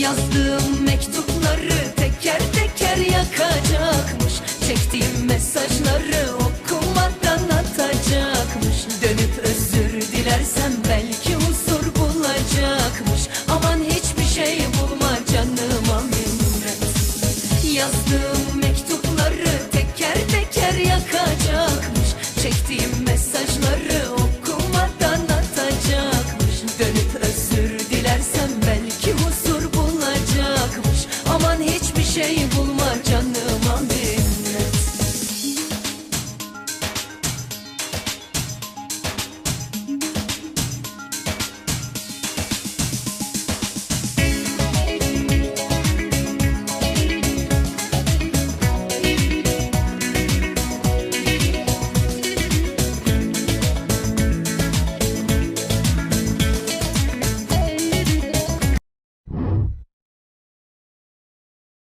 Yazdığım mektupları teker teker yakacakmış. Çektiğim mesajları okumadan atacakmış. Dönüp özür dilersem belki huzur bulacakmış. Aman hiçbir şey bulma canıma minnet. Yazdığım canıma canıma.